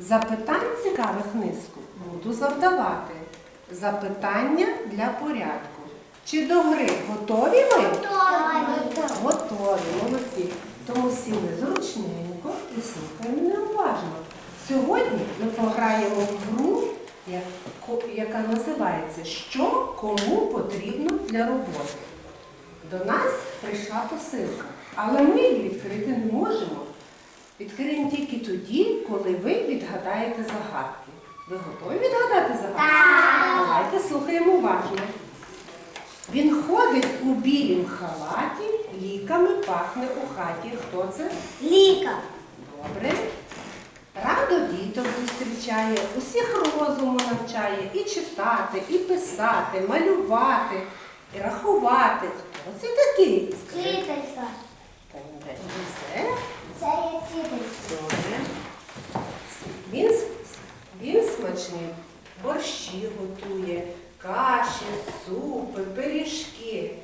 Запитань цікавих низку буду завдавати. Запитання для порядку. Чи до гри готові ви? Готові, молодці. Тому сіли зручненько і слухаємо мене уважно. Сьогодні ми пограємо в гру, яка називається Що кому потрібно для роботи. До нас прийшла посилка, але ми її відкрити не можемо. Відкриємо тільки тоді, коли ви відгадаєте загадки. Ви готові відгадати загадки? Давайте слухаємо уважно. Він ходить у білім халаті, ліками пахне у хаті. Хто це? Ліка. Добре. Радо діток зустрічає, усіх розуму навчає і читати, і писати, малювати, і рахувати. Хто це такий? Вчителька. Це Це є добре. Він, він смачні борщі готує, каші, супи, пиріжки.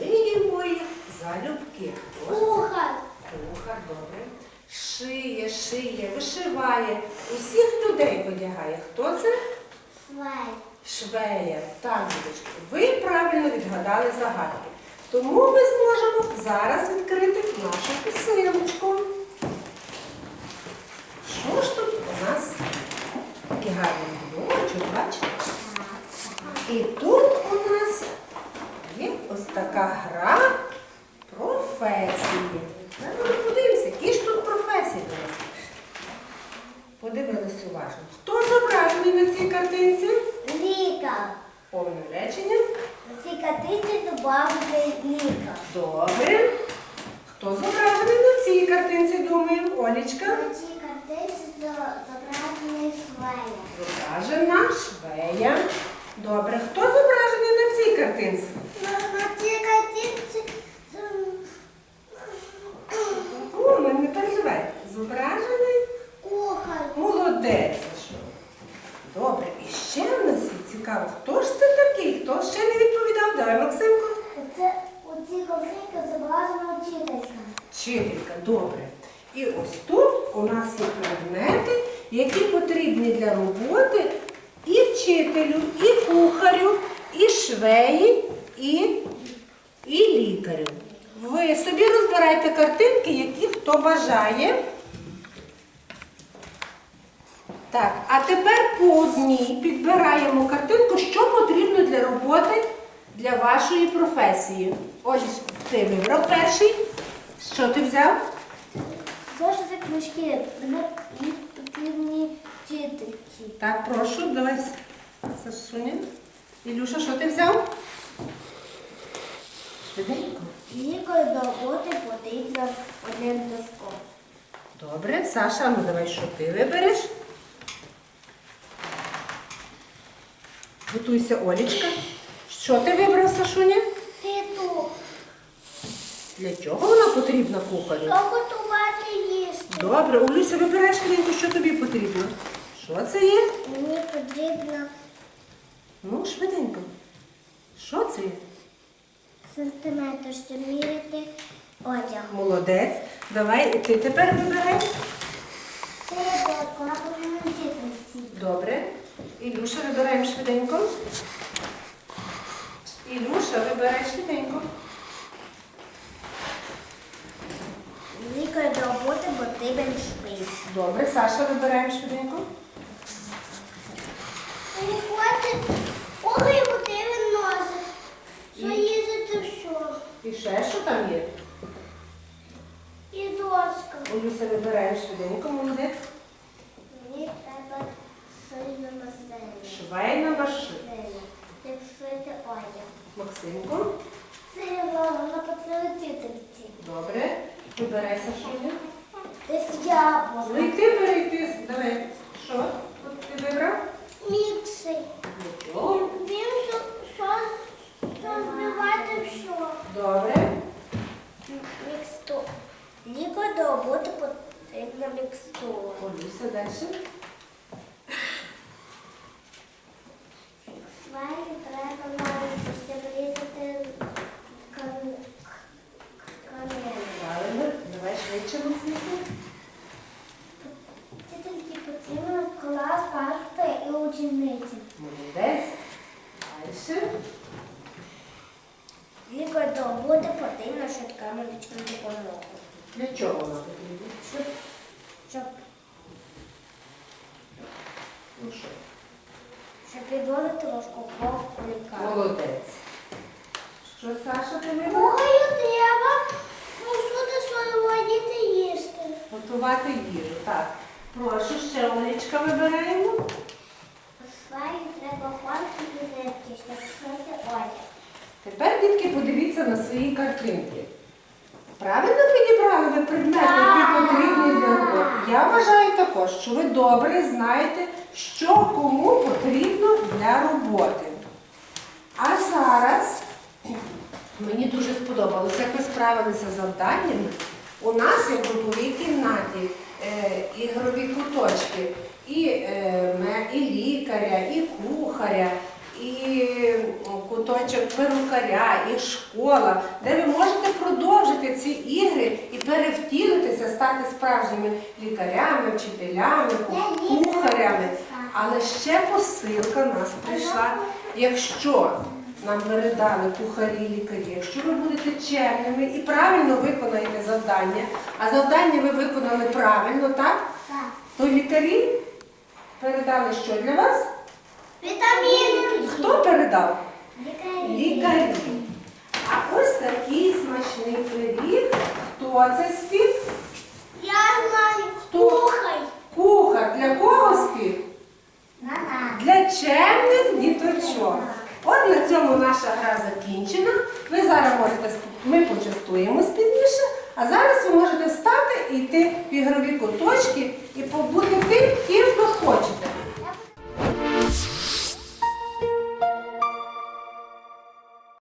Ми їмо їх залюбки. Кухар. Кухар, добре. Шиє, шиє, вишиває, усіх людей одягає. Хто це? Свай. Швея. Так, діточки, ви правильно відгадали загадки. Тому ми зможемо зараз відкрити нашу посилочку. Що ж тут у нас такі гарні блочок, бачите? І тут у нас є ось така гра Ми подивимося, які ж тут професії до нас. Подивилися уважно. Хто зображений на цій картинці? Ліка. Повне речення. На цій картинці зображена ліка. Добре. Хто зображений на цій картинці, думаю, Олічка? На цій картинці зображений свая. Зображена швея. Добре. Хто зображений? На цій картинці О, ми не переживай. Зображений кухар. молодець. Що? Добре. І ще в нас є цікаво, хто ж це такий? Хто ще не Максимко. Це у цій картинці зображена вчителька. Вчителька, добре. І ось тут у нас є предмети, які потрібні для роботи і вчителю, і кухарю, і швеї, і, і лікарю. Ви собі розбирайте картинки, які хто бажає. Так, а тепер по одній підбираємо картинку, що потрібно для роботи для вашої професії. Ось ти вибрав перший. Що ти взяв? Це книжки? Потрібні вчительці. Так, прошу, давай, Сашуня. Ілюша, що ти взяв? Швиденько. Лікою до роботи потрібно один доскок. Добре, Саша, ну давай, що ти вибереш? Готуйся, Олічка. Що ти вибрав, Сашуня? Титу. Для чого вона потрібна кухарю? Що готувати їсти? Добре, Олюся, вибирай швиденько, що тобі потрібно. Що це є? Мені потрібно Ну, швиденько. Що це є? сантиметр, щоб міряти одяг. Молодець. Давай, ти тепер вибирай. Це є вчительці. Добре. Ілюша, вибираємо швиденько. Ілюша, вибирай швиденько. До роботи потрібен шпиц. Добре, Саша, вибираємо швиденько. Мені хватить ой, потрібен носик. Що їздити в що? І ще що там є? І доска. Олюся, вибираємо швиденько, молодець. Мені треба сильно машина. Швейна машина. Сильно. Як шити одяг. Максимко. Сильно на потрібці. Добре. Вибирай Сашуня. Десь яблуко. Ну і ти бери, ти. Давай. Що? От ти вибрав? Мікси. Він що, що, що збивати що? Добре. Міксту. Лікою до роботи потрібна мікстура. Олюся, далі. процеси. Лікар буде потрібна швидка медична допомога. Для чого вона потрібна? Щоб, щоб, Ну що? щоб відводити важку кров у лікарні. Молодець. Що, Саша, ти не Мою треба усюди своєму їсти їсти. готувати їжу? Так. Прошу, ще Олечка вибираємо. Подивіться на свої картинки. Правильно підібрали ви предмети, які потрібні для роботи? Я вважаю також, що ви добре знаєте, що кому потрібно для роботи. А зараз мені дуже сподобалося, як ви справилися з завданнями. У нас є в груповій кімнаті е, ігрові куточки, і, е, і лікаря, і кухаря, і куточок перукаря, і школа, де ви можете продовжити ці ігри і перевтілитися, стати справжніми лікарями, вчителями, кухарями. Але ще посилка нас прийшла. Якщо нам передали кухарі лікарі, якщо ви будете чемними і правильно виконаєте завдання, а завдання ви виконали правильно, так? Так. То лікарі передали що для вас? Вітаміни. Хто передав? Лікарі. Лікарі. А ось такий смачний пиріг. Хто це спів? Я знаю. Хто? Кухай. Кухар. Для кого спів? Для чемних діточок. От на цьому наша гра закінчена. Ви зараз можете ми почастуємось пізніше, а зараз ви можете встати і йти в ігрові куточки